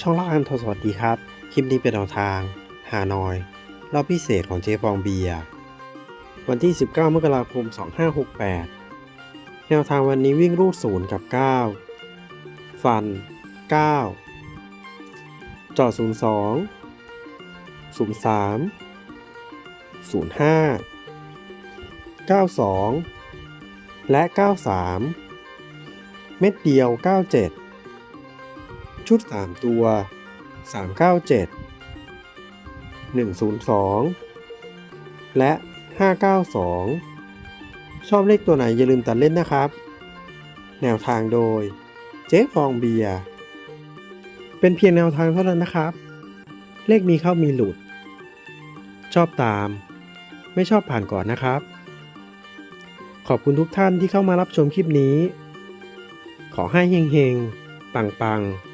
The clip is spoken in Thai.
ช่องล่าอันทรสวัสดีครับ คลิปนี้เป็นแนวทาง ฮานอย รอบพิเศษของเจฟองเบีย วันที่ 19 มกราคม 2568 แนวทางวันนี้วิ่งรูด 0 กับ 9 ฟัน 9 จอด 02 03 05 92 และ 93 เม็ดเดียว 97 ชุด 3 ตัว 397 102 และ 592 ชอบเลขตัวไหนอย่าลืมตัดเล่นนะครับ แนวทางโดย เจ๊ฟองเบียร์เป็นเพียงแนวทางเท่านั้นนะครับ เลขมีเข้ามีหลุด ชอบตาม ไม่ชอบผ่านก่อนนะครับ ขอบคุณทุกท่านที่เข้ามารับชมคลิปนี้ ขอให้เฮงๆ ปังๆ